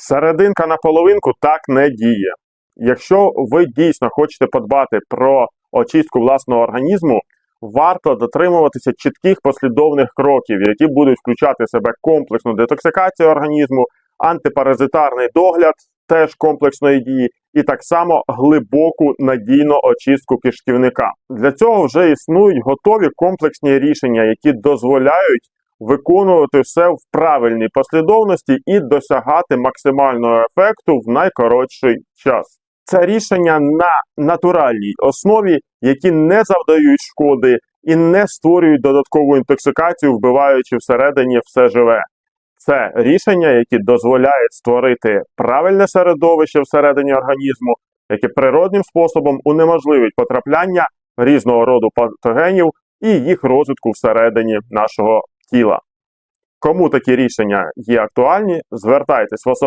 Серединка на половинку так не діє. Якщо ви дійсно хочете подбати про очистку власного організму, варто дотримуватися чітких послідовних кроків, які будуть включати в себе комплексну детоксикацію організму, антипаразитарний догляд теж комплексної дії, і так само глибоку надійну очистку кишківника. Для цього вже існують готові комплексні рішення, які дозволяють виконувати все в правильній послідовності і досягати максимального ефекту в найкоротший час. Це рішення на натуральній основі, які не завдають шкоди і не створюють додаткову інтоксикацію, вбиваючи всередині все живе. Це рішення, які дозволяють створити правильне середовище всередині організму, яке природним способом унеможливить потрапляння різного роду патогенів і їх розвитку всередині нашого тіла. Кому такі рішення є актуальні, звертайтесь в особливо.